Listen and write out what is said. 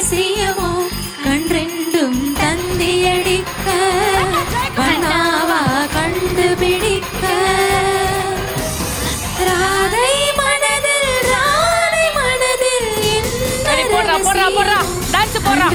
ரகசியமோ கன்றெண்டும் தந்தியடிக்க வண்ணாவா கண்டுபிடிக்க ராதை மனதில் ராதை மனதில் போடுறா, போடுறா, போடுறா. டான்ஸ் போடுறா.